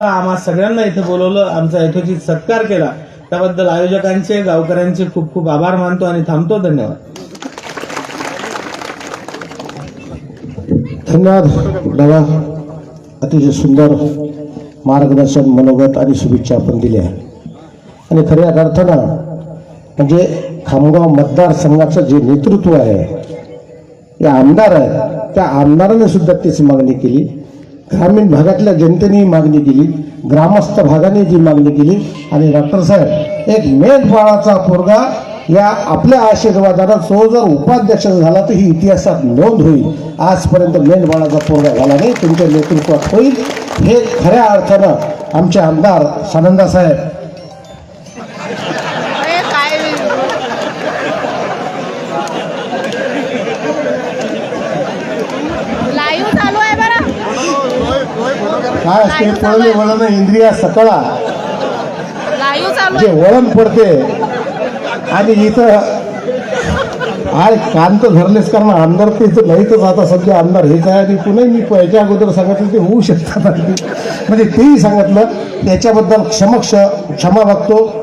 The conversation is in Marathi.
आम्हा सगळ्यांना इथे बोलवलं आमचा यथोचित सत्कार केला. त्याबद्दल आयोजकांचे गावकऱ्यांचे खूप खूप आभार मानतो आणि थांबतो. धन्यवाद. धन्यवाद. दादा अतिशय सुंदर मार्गदर्शन मनोगत आणि शुभेच्छा आपण दिल्या. आणि खऱ्या अर्थानं म्हणजे खामगाव मतदारसंघाचं जे नेतृत्व आहे जे आमदार आहे त्या आमदाराने सुद्धा तीच मागणी केली. ग्रामीण भागातल्या जनतेनेही मागणी केली. ग्रामस्थ भागाने जी मागणी केली. आणि डॉक्टर साहेब एक मेघबाळाचा पोरगा या आपल्या आशीर्वादानं तो जर उपाध्यक्ष झाला तर ही इतिहासात नोंद होईल. आजपर्यंत मेंढबाळाचा पोरगा झाला नाही. तुमच्या नेतृत्वात होईल. हे खऱ्या अर्थानं आमचे आमदार सानंदासाहेब साहेब ए, काय लाईव्ह चालू आहे बरं काय असते? पळले वळण इंद्रिया सकळा. जे वळण पडते. आणि इथं आय कान तर धरलेच कारण आमदार ते इथं नाहीतच आता सध्या आमदार हेच आहे आणि पुन्हा मी याच्या अगोदर सांगितलं ते होऊ शकतात. म्हणजे तेही सांगितलं त्याच्याबद्दल क्षमक्ष क्षमा मागतो.